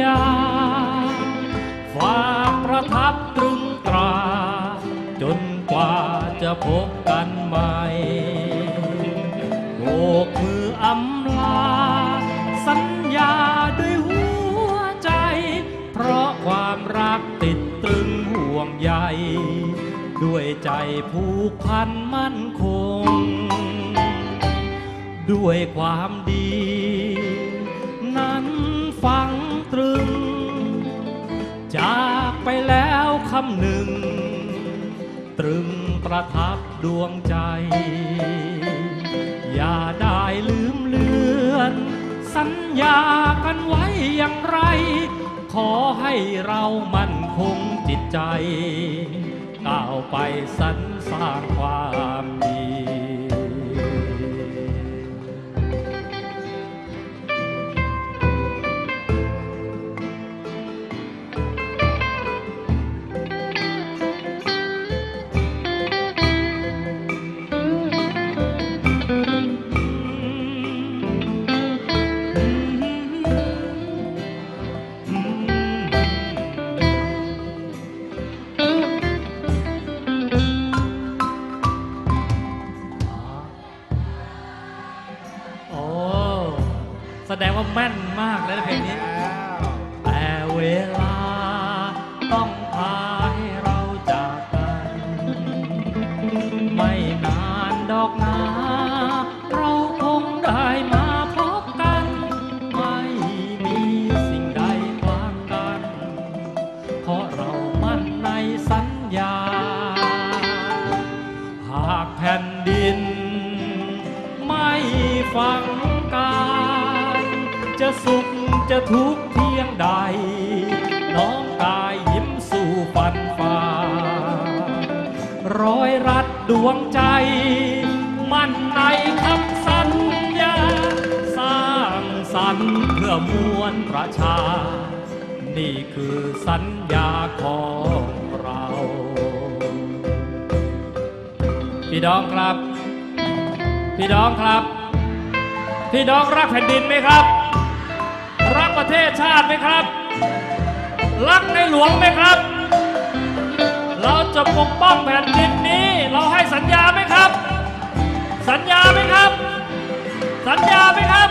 ญาฝากประทับตรึงตรา จนกว่าจะพบกันใหม่โบกมืออำลา สัญญาด้วยหัวใจ เพราะความรักติดตรึงห่วงใยด้วยใจผูกพันมั่นคง ด้วยความดี นั้นฝัง คำหนึ่ง ตรึงประทับดวงใจ อย่าได้ลืมเลือน สัญญากันไว้อย่างไร ขอให้เรามั่นคงจิตใจ ก้าวไปสรรสร้างความดี แสดงว่าแม่นมากเลยนะเพลงนี้ แต่เวลาต้องพาให้เราจากกัน ไม่นานดอกนา เราคงได้มาพบกัน ไม่มีสิ่งใดขวางกัน เพราะเรามั่นในสัญญา หากแผ่นดิน ไม่ฟังการ จะสุขจะทุกข์เพียงใด น้องกายยิ้มสู่ฟันฝ่าร้อยรัดดวงใจ มั่นในคำสัญญา สร้างสรรค์เพื่อมวลประชา นี่คือสัญญาของเราพี่น้องครับ พี่น้องครับ พี่น้องรักแผ่นดินไหมครับ เทศชาติไหมครับ รักในหลวงไหมครับ เราจะปกป้องแผ่นดินนี้ เราให้สัญญาไหมครับ สัญญาไหมครับ สัญญาไหมครับ